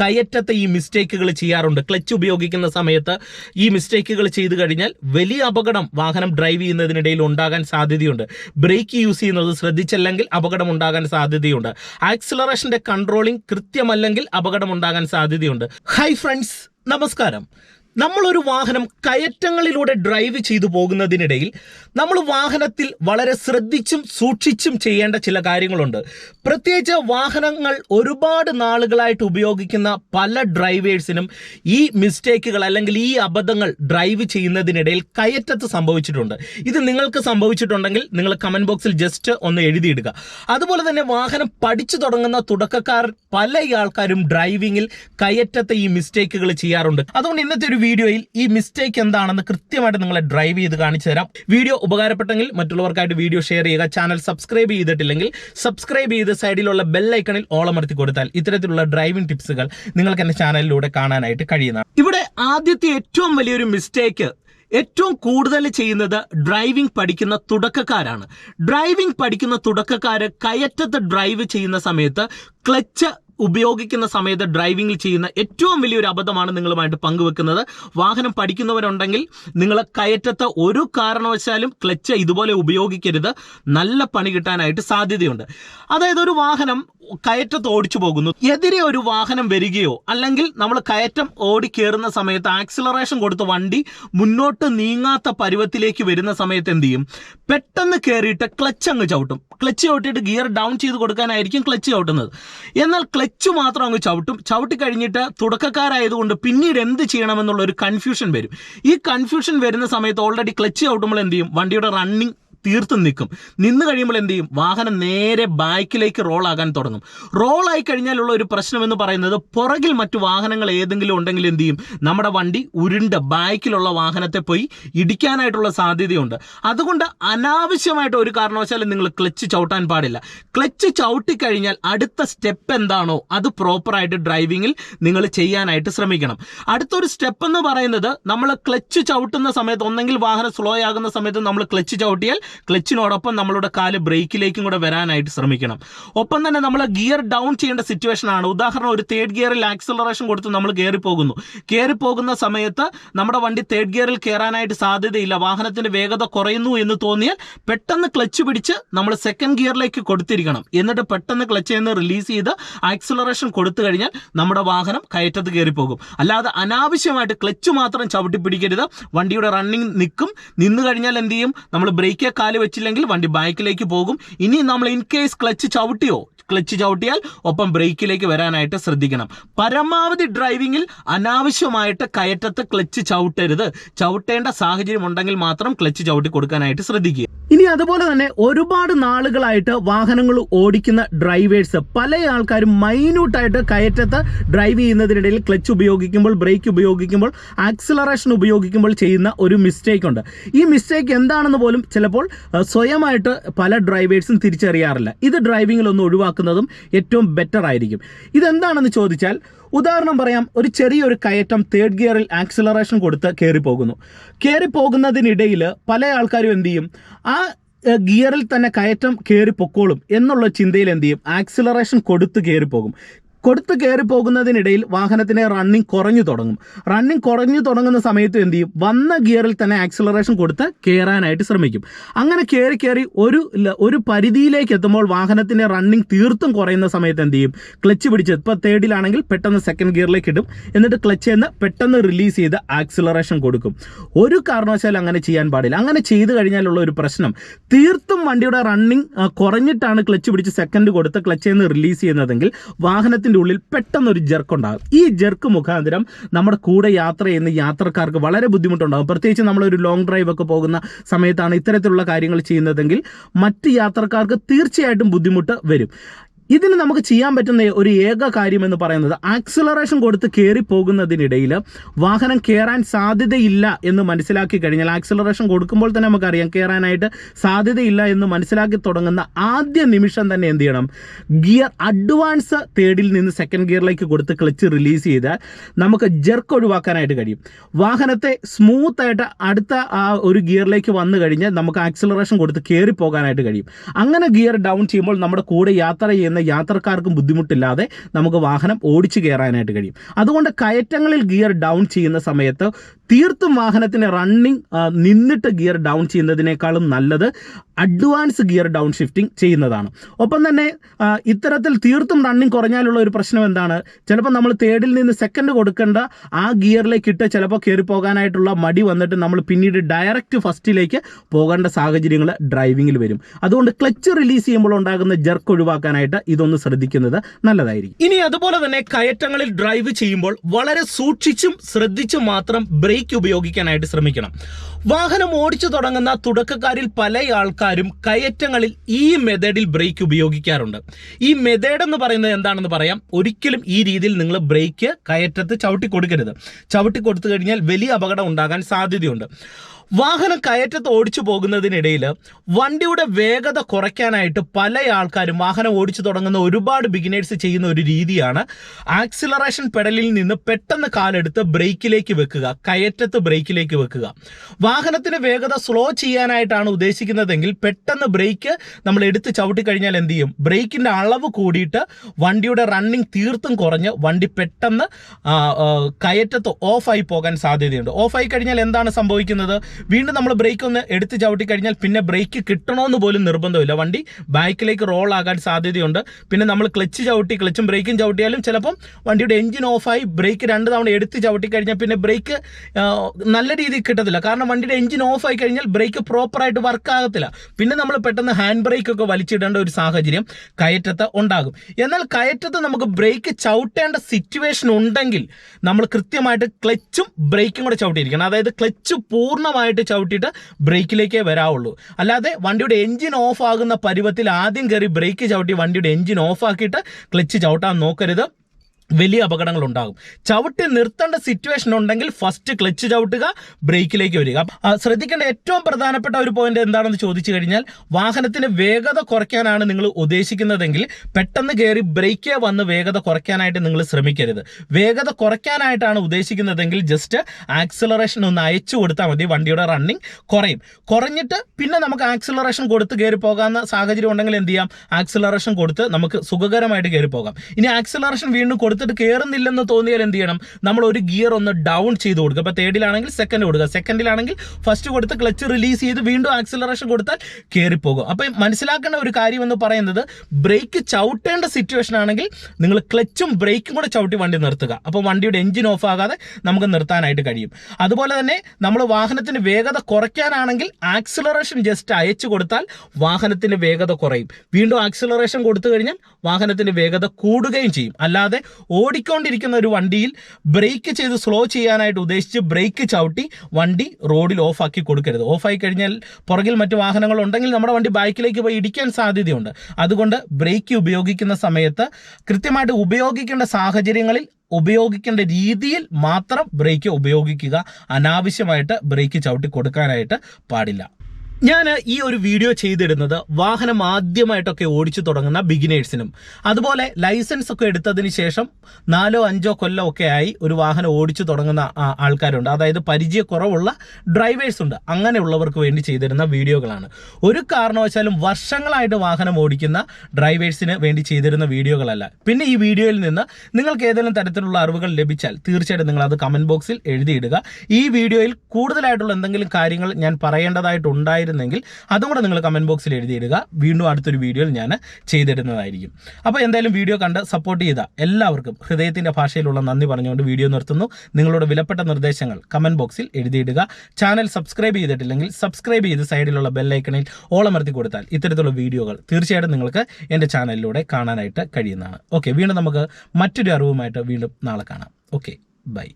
കയറ്റത്തെ ഈ മിസ്റ്റേക്കുകൾ ചെയ്യാറുണ്ട്. ക്ലച്ച് ഉപയോഗിക്കുന്ന സമയത്ത് ഈ മിസ്റ്റേക്കുകൾ ചെയ്തു കഴിഞ്ഞാൽ വലിയ അപകടം വാഹനം ഡ്രൈവ് ചെയ്യുന്നതിനിടയിൽ ഉണ്ടാകാൻ സാധ്യതയുണ്ട്. ബ്രേക്ക് യൂസ് ചെയ്യുന്നത് ശ്രദ്ധിച്ചല്ലെങ്കിൽ അപകടം ഉണ്ടാകാൻ സാധ്യതയുണ്ട്. ആക്സിലറേഷന്റെ കൺട്രോളിംഗ് കൃത്യമല്ലെങ്കിൽ അപകടം ഉണ്ടാകാൻ സാധ്യതയുണ്ട്. ഹൈ ഫ്രണ്ട്സ് നമസ്കാരം. നമ്മളൊരു വാഹനം കയറ്റങ്ങളിലൂടെ ഡ്രൈവ് ചെയ്തു പോകുന്നതിനിടയിൽ നമ്മൾ വാഹനത്തിൽ വളരെ ശ്രദ്ധിച്ചും സൂക്ഷിച്ചും ചെയ്യേണ്ട ചില കാര്യങ്ങളുണ്ട്. പ്രത്യേകിച്ച് വാഹനങ്ങൾ ഒരുപാട് നാളുകളായിട്ട് ഉപയോഗിക്കുന്ന പല ഡ്രൈവേഴ്സിനും ഈ മിസ്റ്റേക്കുകൾ അല്ലെങ്കിൽ ഈ അബദ്ധങ്ങൾ ഡ്രൈവ് ചെയ്യുന്നതിനിടയിൽ കയറ്റത്ത് സംഭവിച്ചിട്ടുണ്ട്. ഇത് നിങ്ങൾക്ക് സംഭവിച്ചിട്ടുണ്ടെങ്കിൽ നിങ്ങൾ കമന്റ് ബോക്സിൽ ജസ്റ്റ് ഒന്ന് എഴുതിയിടുക. അതുപോലെ തന്നെ വാഹനം പഠിച്ചു തുടങ്ങുന്ന തുടക്കക്കാർ പല ആൾക്കാരും ഡ്രൈവിങ്ങിൽ കയറ്റത്തെ ഈ മിസ്റ്റേക്കുകൾ ചെയ്യാറുണ്ട്. അതുകൊണ്ട് ഇന്നത്തെ ഒരു വീഡിയോയിൽ ഈ മിസ്റ്റേക്ക് എന്താണെന്ന് കൃത്യമായിട്ട് നിങ്ങളെ ഡ്രൈവ് ചെയ്ത് കാണിച്ചു തരാം. വീഡിയോ ഉപകാരപ്പെട്ടെങ്കിൽ മറ്റുള്ളവർക്കായിട്ട് വീഡിയോ ഷെയർ ചെയ്യുക. ചാനൽ സബ്സ്ക്രൈബ് ചെയ്തിട്ടില്ലെങ്കിൽ സബ്സ്ക്രൈബ് ചെയ്ത് സൈഡിലുള്ള ബെല്ലൈക്കണിൽ ഓളമർത്തി കൊടുത്താൽ ഇത്തരത്തിലുള്ള ഡ്രൈവിംഗ് ടിപ്സുകൾ നിങ്ങൾക്ക് എന്റെ ചാനലിലൂടെ കാണാനായിട്ട് കഴിയുന്നതാണ്. ഇവിടെ ആദ്യത്തെ ഏറ്റവും വലിയൊരു മിസ്റ്റേക്ക് ഏറ്റവും കൂടുതൽ ചെയ്യുന്നത് ഡ്രൈവിംഗ് പഠിക്കുന്ന തുടക്കക്കാരാണ്. ഡ്രൈവിംഗ് പഠിക്കുന്ന തുടക്കക്കാര് കയറ്റത്ത് ഡ്രൈവ് ചെയ്യുന്ന സമയത്ത് ക്ലച്ച് ഉപയോഗിക്കുന്ന സമയത്ത് ഡ്രൈവിംഗിൽ ചെയ്യുന്ന ഏറ്റവും വലിയൊരു അബദ്ധമാണ് നിങ്ങളുമായിട്ട് പങ്കുവെക്കുന്നത്. വാഹനം പഠിക്കുന്നവരുണ്ടെങ്കിൽ നിങ്ങൾ കയറ്റത്ത് ഒരു കാരണവശാലും ക്ലച്ച് ഇതുപോലെ ഉപയോഗിക്കരുത്. നല്ല പണി കിട്ടാനായിട്ട് സാധ്യതയുണ്ട്. അതായത് ഒരു വാഹനം കയറ്റത്ത് ഓടിച്ചു പോകുന്നു. എതിരെ ഒരു വാഹനം വരികയോ അല്ലെങ്കിൽ നമ്മൾ കയറ്റം ഓടി കയറുന്ന സമയത്ത് ആക്സിലറേഷൻ കൊടുത്ത് വണ്ടി മുന്നോട്ട് നീങ്ങാത്ത പരുവത്തിലേക്ക് വരുന്ന സമയത്ത് എന്ത് ചെയ്യും? പെട്ടെന്ന് കയറിയിട്ട് ക്ലച്ച് അങ്ങ് ചവിട്ടും. ക്ലച്ച് ചവിട്ടിയിട്ട് ഗിയർ ഡൗൺ ചെയ്ത് കൊടുക്കാനായിരിക്കും ക്ലച്ച് ചവിട്ടുന്നത്. എന്നാൽ ക്ലച്ച് മാത്രം അങ്ങ് ചവിട്ടും. ചവിട്ടി കഴിഞ്ഞിട്ട് തുടക്കക്കാരായതുകൊണ്ട് പിന്നീട് എന്ത് ചെയ്യണമെന്നുള്ള ഒരു കൺഫ്യൂഷൻ വരും. ഈ കൺഫ്യൂഷൻ വരുന്ന സമയത്ത് ഓൾറെഡി ക്ലച്ച് ചവിട്ടുമ്പോൾ എന്ത് ചെയ്യും? വണ്ടിയുടെ റണ്ണിങ് തീർത്തും നിൽക്കും. നിന്ന് കഴിയുമ്പോൾ എന്ത് ചെയ്യും? വാഹനം നേരെ ബാക്കിലേക്ക് റോൾ ആകാൻ തുടങ്ങും. റോളായി കഴിഞ്ഞാലുള്ള ഒരു പ്രശ്നം എന്ന് പറയുന്നത് പുറകിൽ മറ്റു വാഹനങ്ങൾ ഏതെങ്കിലും ഉണ്ടെങ്കിൽ എന്ത് ചെയ്യും? നമ്മുടെ വണ്ടി ഉരുണ്ട് ബാക്കിലുള്ള വാഹനത്തെ പോയി ഇടിക്കാനായിട്ടുള്ള സാധ്യതയുണ്ട്. അതുകൊണ്ട് അനാവശ്യമായിട്ട് ഒരു കാരണവശാലും നിങ്ങൾ ക്ലച്ച് ചവിട്ടാൻ പാടില്ല. ക്ലച്ച് ചവിട്ടിക്കഴിഞ്ഞാൽ അടുത്ത സ്റ്റെപ്പ് എന്താണോ അത് പ്രോപ്പറായിട്ട് ഡ്രൈവിങ്ങിൽ നിങ്ങൾ ചെയ്യാനായിട്ട് ശ്രമിക്കണം. അടുത്തൊരു സ്റ്റെപ്പ് എന്ന് പറയുന്നത് നമ്മൾ ക്ലച്ച് ചവിട്ടുന്ന സമയത്ത് ഒന്നെങ്കിൽ വാഹനം സ്ലോ ആകുന്ന സമയത്ത് നമ്മൾ ക്ലച്ച് ചവിട്ടിയാൽ ക്ലച്ചിനോടൊപ്പം നമ്മളുടെ കാൽ ബ്രേക്കിലേക്കും കൂടെ വരാനായിട്ട് ശ്രമിക്കണം. ഒപ്പം തന്നെ നമ്മൾ ഗിയർ ഡൗൺ ചെയ്യേണ്ട സിറ്റുവേഷൻ ആണ് ഉദാഹരണം ഒരു തേർഡ് ഗിയറിൽ ആക്സിലറേഷൻ കൊടുത്ത് നമ്മൾ കയറി പോകുന്നു കയറി പോകുന്ന സമയത്ത് നമ്മുടെ വണ്ടി തേർഡ് ഗിയറിൽ കയറാനായിട്ട് സാധ്യതയില്ല. വാഹനത്തിന്റെ വേഗത കുറയുന്നു എന്ന് തോന്നിയാൽ പെട്ടെന്ന് ക്ലച്ച് പിടിച്ച് നമ്മൾ സെക്കൻഡ് ഗിയറിലേക്ക് കൊടുത്തിരിക്കണം. എന്നിട്ട് പെട്ടെന്ന് ക്ലച്ച് നിന്ന് റിലീസ് ചെയ്ത് ആക്സിലറേഷൻ കൊടുത്തു കഴിഞ്ഞാൽ നമ്മുടെ വാഹനം കയറ്റത്ത് കയറി പോകും അല്ലാതെ അനാവശ്യമായിട്ട് ക്ലച്ച് മാത്രം ചവിട്ടി പിടിക്കരുത് വണ്ടിയുടെ റണ്ണിങ് നിൽക്കും നിന്ന് കഴിഞ്ഞാൽ എന്ത് ചെയ്യും? നമ്മൾ ബ്രേക്ക് കാൽ വെച്ചില്ലെങ്കിൽ വണ്ടി ബാക്കിലേക്ക് പോകും. ഇനി നമ്മൾ ഇൻ കേസ് ക്ലച്ച് ചവിട്ടിയോ? ക്ലച്ച് ചവിട്ടിയാൽ ഒപ്പം ബ്രേക്കിലേക്ക് വരാനായിട്ട് ശ്രദ്ധിക്കണം. പരമാവധി ഡ്രൈവിങ്ങിൽ അനാവശ്യമായിട്ട് കയറ്റത്ത് ക്ലച്ച് ചവിട്ടരുത്. ചവിട്ടേണ്ട സാഹചര്യം ഉണ്ടെങ്കിൽ മാത്രം ക്ലച്ച് ചവിട്ടി കൊടുക്കാനായിട്ട് ശ്രദ്ധിക്കുക. ഇനി അതുപോലെ തന്നെ ഒരുപാട് നാളുകളായിട്ട് വാഹനങ്ങൾ ഓടിക്കുന്ന ഡ്രൈവേഴ്സ് പല ആൾക്കാരും മൈന്യൂട്ടായിട്ട് കയറ്റത്ത് ഡ്രൈവ് ചെയ്യുന്നതിനിടയിൽ ക്ലച്ച് ഉപയോഗിക്കുമ്പോൾ ബ്രേക്ക് ഉപയോഗിക്കുമ്പോൾ ആക്സിലറേഷൻ ഉപയോഗിക്കുമ്പോൾ ചെയ്യുന്ന ഒരു മിസ്റ്റേക്ക് ഉണ്ട്. ഈ മിസ്റ്റേക്ക് എന്താണെന്ന് പോലും ചിലപ്പോൾ സ്വയമായിട്ട് പല ഡ്രൈവേഴ്സും തിരിച്ചറിയാറില്ല. ഇത് ഡ്രൈവിങ്ങിൽ ഒന്ന് ഒഴിവാക്കുന്നതും ഏറ്റവും ബെറ്റർ ആയിരിക്കും. ഇതെന്താണെന്ന് ചോദിച്ചാൽ ഉദാഹരണം പറയാം ഒരു ചെറിയൊരു കയറ്റം തേർഡ് ഗിയറിൽ ആക്സിലറേഷൻ കൊടുത്ത് കയറി പോകുന്നു. കയറി പോകുന്നതിനിടയിൽ പല ആൾക്കാരും എന്ത് ചെയ്യും? ആ ഗിയറിൽ തന്നെ കയറ്റം കയറി പൊക്കോളും എന്നുള്ള ചിന്തയിൽ എന്ത് ചെയ്യും? ആക്സിലറേഷൻ കൊടുത്ത് കയറി പോകും. കൊടുത്ത് കയറി പോകുന്നതിനിടയിൽ വാഹനത്തിന്റെ റണ്ണിങ് കുറഞ്ഞു തുടങ്ങും. റണ്ണിങ് കുറഞ്ഞു തുടങ്ങുന്ന സമയത്ത് എന്ത് ചെയ്യും? വന്ന ഗിയറിൽ തന്നെ ആക്സിലറേഷൻ കൊടുത്ത് കയറാനായിട്ട് ശ്രമിക്കും. അങ്ങനെ കയറി കയറി ഒരു ഒരു പരിധിയിലേക്ക് എത്തുമ്പോൾ വാഹനത്തിന്റെ റണ്ണിങ് തീർത്തും കുറയുന്ന സമയത്ത് എന്ത് ചെയ്യും? ക്ലച്ച് പിടിച്ച് ഇപ്പോൾ തേർഡിലാണെങ്കിൽ പെട്ടെന്ന് സെക്കൻഡ് ഗിയറിലേക്ക് ഇടും. എന്നിട്ട് ക്ലച്ച് എന്ന് പെട്ടെന്ന് റിലീസ് ചെയ്ത് ആക്സിലറേഷൻ കൊടുക്കും. ഒരു കാരണവശാലും അങ്ങനെ ചെയ്യാൻ പാടില്ല. അങ്ങനെ ചെയ്തു കഴിഞ്ഞാലുള്ള ഒരു പ്രശ്നം. തീർത്തും വണ്ടിയുടെ റണ്ണിങ് കുറഞ്ഞിട്ടാണ് ക്ലച്ച് പിടിച്ച് സെക്കൻഡ് കൊടുത്ത് ക്ലച്ച് എന്ന് റിലീസ് ചെയ്യുന്നതെങ്കിൽ വാഹനത്തിന്റെ ഉള്ളിൽ പെട്ടെന്നൊരു ജെർക്ക് ഉണ്ടാകും ഈ ജെർക്ക് മുഖാന്തരം നമ്മുടെ കൂടെ യാത്ര ചെയ്യുന്ന യാത്രക്കാർക്ക് വളരെ ബുദ്ധിമുട്ടുണ്ടാകും. പ്രത്യേകിച്ച് നമ്മളൊരു ലോങ് ഡ്രൈവ് ഒക്കെ പോകുന്ന സമയത്താണ് ഇത്തരത്തിലുള്ള കാര്യങ്ങൾ ചെയ്യുന്നതെങ്കിൽ മറ്റ് യാത്രക്കാർക്ക് തീർച്ചയായിട്ടും ബുദ്ധിമുട്ട് വരും. ഇതിന് നമുക്ക് ചെയ്യാൻ പറ്റുന്ന ഒരു ഏക കാര്യം എന്ന് പറയുന്നത് ആക്സിലറേഷൻ കൊടുത്ത് കയറി പോകുന്നതിനിടയിൽ വാഹനം കയറാൻ സാധ്യതയില്ല എന്ന് മനസ്സിലാക്കി കഴിഞ്ഞാൽ ആക്സിലറേഷൻ കൊടുക്കുമ്പോൾ തന്നെ നമുക്കറിയാം കയറാനായിട്ട് സാധ്യതയില്ല എന്ന് മനസ്സിലാക്കി തുടങ്ങുന്ന ആദ്യ നിമിഷം തന്നെ എന്ത് ചെയ്യണം? ഗിയർ അഡ്വാൻസ് തേർഡിൽ നിന്ന് സെക്കൻഡ് ഗിയറിലേക്ക് കൊടുത്ത് ക്ലച്ച് റിലീസ് ചെയ്താൽ നമുക്ക് ജെർക്ക് ഒഴിവാക്കാനായിട്ട് കഴിയും. വാഹനത്തെ സ്മൂത്തായിട്ട് അടുത്ത ആ ഒരു ഗിയറിലേക്ക് വന്നു കഴിഞ്ഞാൽ നമുക്ക് ആക്സിലറേഷൻ കൊടുത്ത് കയറി പോകാനായിട്ട് കഴിയും. അങ്ങനെ ഗിയർ ഡൗൺ ചെയ്യുമ്പോൾ നമ്മുടെ കൂടെ യാത്ര ചെയ്യുന്ന തന്നെ യാത്രക്കാർക്കും ബുദ്ധിമുട്ടില്ലാതെ നമുക്ക് വാഹനം ഓടിച്ചു കയറാനായിട്ട് കഴിയും. അതുകൊണ്ട് കയറ്റങ്ങളിൽ ഗിയർ ഡൗൺ ചെയ്യുന്ന സമയത്ത് തീർത്തും വാഹനത്തിന് റണ്ണിങ് നിന്നിട്ട് ഗിയർ ഡൗൺ ചെയ്യുന്നതിനേക്കാളും നല്ലത് അഡ്വാൻസ് ഗിയർ ഡൗൺ ഷിഫ്റ്റിംഗ് ചെയ്യുന്നതാണ്. ഒപ്പം തന്നെ ഇത്തരത്തിൽ തീർത്തും റണ്ണിങ് കുറഞ്ഞാലുള്ള ഒരു പ്രശ്നം എന്താണ്? ചിലപ്പോൾ നമ്മൾ തേർഡിൽ നിന്ന് സെക്കൻഡ് കൊടുക്കേണ്ട ആ ഗിയറിലേക്ക് ഇട്ട് ചിലപ്പോൾ കയറി പോകാനായിട്ടുള്ള മടി വന്നിട്ട് നമ്മൾ പിന്നീട് ഡയറക്റ്റ് ഫസ്റ്റിലേക്ക് പോകേണ്ട സാഹചര്യങ്ങൾ ഡ്രൈവിങ്ങിൽ വരും. അതുകൊണ്ട് ക്ലച്ച് റിലീസ് ചെയ്യുമ്പോൾ ഉണ്ടാകുന്ന ജർക്ക് ഒഴിവാക്കാനായിട്ട് ഇതൊന്ന് ശ്രദ്ധിക്കുന്നത് നല്ലതായിരിക്കും. ഇനി അതുപോലെ തന്നെ കയറ്റങ്ങളിൽ ഡ്രൈവ് ചെയ്യുമ്പോൾ വളരെ സൂക്ഷിച്ചും ശ്രദ്ധിച്ചും മാത്രം ബ്രേക്ക് ഉപയോഗിക്കാനായിട്ട് ശ്രമിക്കണം. വാഹനം ഓടിച്ചു തുടങ്ങുന്ന തുടക്കക്കാരിൽ പല ആൾക്കാരും കയറ്റങ്ങളിൽ ഈ മെത്തേഡിൽ ബ്രേക്ക് ഉപയോഗിക്കാറുണ്ട്. ഈ മെത്തേഡ് എന്ന് പറയുന്നത് എന്താണെന്ന് പറയാം? ഒരിക്കലും ഈ രീതിയിൽ നിങ്ങൾ ബ്രേക്ക് കയറ്റത്ത് ചവിട്ടി കൊടുക്കരുത് ചവിട്ടി കൊടുത്തു കഴിഞ്ഞാൽ വലിയ അപകടം ഉണ്ടാകാൻ സാധ്യതയുണ്ട്. വാഹനം കയറ്റത്ത് ഓടിച്ചു പോകുന്നതിനിടയിൽ വണ്ടിയുടെ വേഗത കുറയ്ക്കാനായിട്ട് പല ആൾക്കാരും വാഹനം ഓടിച്ചു തുടങ്ങുന്ന ഒരുപാട് ബിഗിനേഴ്സ് ചെയ്യുന്ന ഒരു രീതിയാണ്. ആക്സിലറേഷൻ പെഡലിൽ നിന്ന് പെട്ടെന്ന് കാലെടുത്ത് ബ്രേക്കിലേക്ക് വെക്കുക കയറ്റത്ത് ബ്രേക്കിലേക്ക് വെക്കുക. വാഹനത്തിന് വേഗത സ്ലോ ചെയ്യാനായിട്ടാണ് ഉദ്ദേശിക്കുന്നതെങ്കിൽ പെട്ടെന്ന് ബ്രേക്ക് നമ്മൾ എടുത്ത് ചവിട്ടി കഴിഞ്ഞാൽ എന്ത് ചെയ്യും? ബ്രേക്കിന്റെ അളവ് കൂടിയിട്ട് വണ്ടിയുടെ റണ്ണിങ് തീർത്തും കുറഞ്ഞ് വണ്ടി പെട്ടെന്ന് കയറ്റത്ത് ഓഫായി പോകാൻ സാധ്യതയുണ്ട്. ഓഫായി കഴിഞ്ഞാൽ എന്താണ് സംഭവിക്കുന്നത്? വീണ്ടും നമ്മൾ ബ്രേക്ക് ഒന്ന് എടുത്ത് ചവിട്ടി കഴിഞ്ഞാൽ പിന്നെ ബ്രേക്ക് കിട്ടണമെന്ന് പോലും നിർബന്ധമില്ല. വണ്ടി ബാക്കിലേക്ക് റോൾ ആകാൻ സാധ്യതയുണ്ട്. പിന്നെ നമ്മൾ ക്ലച്ച് ചവിട്ടി ക്ലച്ചും ബ്രേക്കും ചവിട്ടിയാലും ചിലപ്പം വണ്ടിയുടെ എഞ്ചിൻ ഓഫായി ബ്രേക്ക് രണ്ട് തവണ എടുത്ത് ചവിട്ടി കഴിഞ്ഞാൽ പിന്നെ ബ്രേക്ക് നല്ല രീതിയിൽ കിട്ടത്തില്ല. കാരണം വണ്ടിയുടെ എഞ്ചിൻ ഓഫായി കഴിഞ്ഞാൽ ബ്രേക്ക് പ്രോപ്പറായിട്ട് വർക്ക് ആകത്തില്ല. പിന്നെ നമ്മൾ പെട്ടെന്ന് ഹാൻഡ് ബ്രേക്ക് ഒക്കെ വലിച്ചിടേണ്ട ഒരു സാഹചര്യം കയറ്റത്ത് ഉണ്ടാകും. എന്നാൽ കയറ്റത്ത് നമുക്ക് ബ്രേക്ക് ചവിട്ടേണ്ട സിറ്റുവേഷൻ ഉണ്ടെങ്കിൽ നമ്മൾ കൃത്യമായിട്ട് ക്ലച്ചും ബ്രേക്കും കൂടെ ചവിട്ടിയിരിക്കണം. അതായത് ക്ലച്ച് പൂർണമായിട്ട് ചവിട്ടിയിട്ട് ബ്രേക്കിലേക്കേ വരാവുള്ളൂ. അല്ലാതെ വണ്ടിയുടെ എഞ്ചിൻ ഓഫ് ആകുന്ന പരുവത്തിൽ ആദ്യം കയറി ബ്രേക്ക് ചവിട്ടി വണ്ടിയുടെ എഞ്ചിൻ ഓഫ് ആക്കിയിട്ട് ക്ലച്ച് ചവിട്ടാൻ നോക്കരുത്. വലിയ അപകടങ്ങൾ ഉണ്ടാകും ചവിട്ടി നിർത്തേണ്ട സിറ്റുവേഷൻ ഉണ്ടെങ്കിൽ ഫസ്റ്റ് ക്ലച്ച് ചവിട്ടുക ബ്രേക്കിലേക്ക് വരിക. ശ്രദ്ധിക്കേണ്ട ഏറ്റവും പ്രധാനപ്പെട്ട ഒരു പോയിന്റ് എന്താണെന്ന് ചോദിച്ചു കഴിഞ്ഞാൽ വാഹനത്തിന് വേഗത കുറയ്ക്കാനാണ് നിങ്ങൾ ഉദ്ദേശിക്കുന്നതെങ്കിൽ പെട്ടെന്ന് കയറി ബ്രേക്കേ വന്ന് വേഗത കുറയ്ക്കാനായിട്ട് നിങ്ങൾ ശ്രമിക്കരുത്. വേഗത കുറയ്ക്കാനായിട്ടാണ് ഉദ്ദേശിക്കുന്നതെങ്കിൽ ജസ്റ്റ് ആക്സിലറേഷൻ ഒന്ന് അയച്ചു കൊടുത്താൽ മതി വണ്ടിയുടെ റണ്ണിങ് കുറയും. കുറഞ്ഞിട്ട് പിന്നെ നമുക്ക് ആക്സിലറേഷൻ കൊടുത്ത് കയറി പോകാവുന്ന സാഹചര്യം ഉണ്ടെങ്കിൽ എന്ത് ചെയ്യാം? ആക്സിലറേഷൻ കൊടുത്ത് നമുക്ക് സുഖകരമായിട്ട് കയറി പോകാം. ഇനി ആക്സിലറേഷൻ വീണ്ടും കൊടുത്തിട്ട് കയറുന്നില്ലെന്ന് തോന്നിയാൽ എന്ത് ചെയ്യണം? നമ്മൾ ഒരു ഗിയർ ഒന്ന് ഡൗൺ ചെയ്ത് കൊടുക്കുക. അപ്പോൾ തേർഡിലാണെങ്കിൽ സെക്കൻഡ് കൊടുക്കുക. സെക്കൻഡിലാണെങ്കിൽ ഫസ്റ്റ് കൊടുത്ത് ക്ലച്ച് റിലീസ് ചെയ്ത് വീണ്ടും ആക്സിലറേഷൻ കൊടുത്താൽ കയറിപ്പോകും അപ്പം മനസ്സിലാക്കേണ്ട ഒരു കാര്യം എന്ന് പറയുന്നത് ബ്രേക്ക് ചവിട്ടേണ്ട സിറ്റുവേഷൻ ആണെങ്കിൽ നിങ്ങൾ ക്ലച്ചും ബ്രേക്കും കൂടെ ചവിട്ടി വണ്ടി നിർത്തുക. അപ്പോൾ വണ്ടിയുടെ എഞ്ചിൻ ഓഫ് ആകാതെ നമുക്ക് നിർത്താനായിട്ട് കഴിയും. അതുപോലെ തന്നെ നമ്മൾ വാഹനത്തിന് വേഗത കുറയ്ക്കാനാണെങ്കിൽ ആക്സിലറേഷൻ ജസ്റ്റ് അയച്ചു കൊടുത്താൽ വാഹനത്തിന് വേഗത കുറയും. വീണ്ടും ആക്സിലറേഷൻ കൊടുത്തു കഴിഞ്ഞാൽ വാഹനത്തിന് വേഗത കൂടുകയും ചെയ്യും. അല്ലാതെ ഓടിക്കൊണ്ടിരിക്കുന്ന ഒരു വണ്ടിയിൽ ബ്രേക്ക് ചെയ്ത് സ്ലോ ചെയ്യാനായിട്ട് ഉദ്ദേശിച്ച് ബ്രേക്ക് ചവിട്ടി വണ്ടി റോഡിൽ ഓഫാക്കി കൊടുക്കരുത്. ഓഫായി കഴിഞ്ഞാൽ പുറകിൽ മറ്റ് വാഹനങ്ങൾ ഉണ്ടെങ്കിൽ നമ്മുടെ വണ്ടി ബൈക്കിലേക്ക് പോയി ഇടിക്കാൻ സാധ്യതയുണ്ട്. അതുകൊണ്ട് ബ്രേക്ക് ഉപയോഗിക്കുന്ന സമയത്ത് കൃത്യമായിട്ട് ഉപയോഗിക്കേണ്ട സാഹചര്യങ്ങളിൽ ഉപയോഗിക്കേണ്ട രീതിയിൽ മാത്രം ബ്രേക്ക് ഉപയോഗിക്കുക. അനാവശ്യമായിട്ട് ബ്രേക്ക് ചവിട്ടി കൊടുക്കാനായിട്ട് പാടില്ല. ഞാൻ ഈ ഒരു വീഡിയോ ചെയ്തിടുന്നത് വാഹനം ആദ്യമായിട്ടൊക്കെ ഓടിച്ചു തുടങ്ങുന്ന ബിഗിനേഴ്സിനും അതുപോലെ ലൈസൻസ് ഒക്കെ എടുത്തതിന് ശേഷം നാലോ അഞ്ചോ കൊല്ലം ഒക്കെ ആയി ഒരു വാഹനം ഓടിച്ചു തുടങ്ങുന്ന ആൾക്കാരുണ്ട്. അതായത് പരിചയക്കുറവുള്ള ഡ്രൈവേഴ്സ് ഉണ്ട്. അങ്ങനെയുള്ളവർക്ക് വേണ്ടി ചെയ്തിരുന്ന വീഡിയോകളാണ്. ഒരു കാരണവശാലും വർഷങ്ങളായിട്ട് വാഹനം ഓടിക്കുന്ന ഡ്രൈവേഴ്സിന് വേണ്ടി ചെയ്തിരുന്ന വീഡിയോകളല്ല. പിന്നെ ഈ വീഡിയോയിൽ നിന്ന് നിങ്ങൾക്ക് ഏതെങ്കിലും തരത്തിലുള്ള അറിവുകൾ ലഭിച്ചാൽ തീർച്ചയായിട്ടും നിങ്ങൾ അത് കമന്റ് ബോക്സിൽ എഴുതിയിടുക. ഈ വീഡിയോയിൽ കൂടുതലായിട്ടുള്ള എന്തെങ്കിലും കാര്യങ്ങൾ ഞാൻ പറയേണ്ടതായിട്ടുണ്ടായിരുന്നെങ്കിൽ അതും കൂടെ നിങ്ങൾ കമന്റ് ബോക്സിൽ എഴുതിയിടുക. വീണ്ടും അടുത്തൊരു വീഡിയോയിൽ ഞാൻ ചെയ്തിടുന്നതായിരിക്കും. അപ്പോൾ എന്തായാലും വീഡിയോ കണ്ട് സപ്പോർട്ട് ചെയ്ത എല്ലാവർക്കും ഹൃദയത്തിന്റെ ഭാഷയിലുള്ള നന്ദി പറഞ്ഞുകൊണ്ട് വീഡിയോ നിർത്തുന്നു. നിങ്ങളുടെ വിലപ്പെട്ട നിർദ്ദേശങ്ങൾ കമന്റ് ബോക്സിൽ എഴുതിയിടുക. ചാനൽ സബ്സ്ക്രൈബ് ചെയ്തിട്ടില്ലെങ്കിൽ സബ്സ്ക്രൈബ് ചെയ്ത് സൈഡിലുള്ള ബെല്ലൈക്കണിൽ ഓളമർത്തി കൊടുത്താൽ ഇത്തരത്തിലുള്ള വീഡിയോകൾ തീർച്ചയായിട്ടും നിങ്ങൾക്ക് എന്റെ ചാനലിലൂടെ കാണാനായിട്ട് കഴിയുന്നതാണ്. ഓക്കെ വീണ്ടും നമുക്ക് മറ്റൊരു അറിവുമായിട്ട് വീണ്ടും നാളെ കാണാം. Okay bye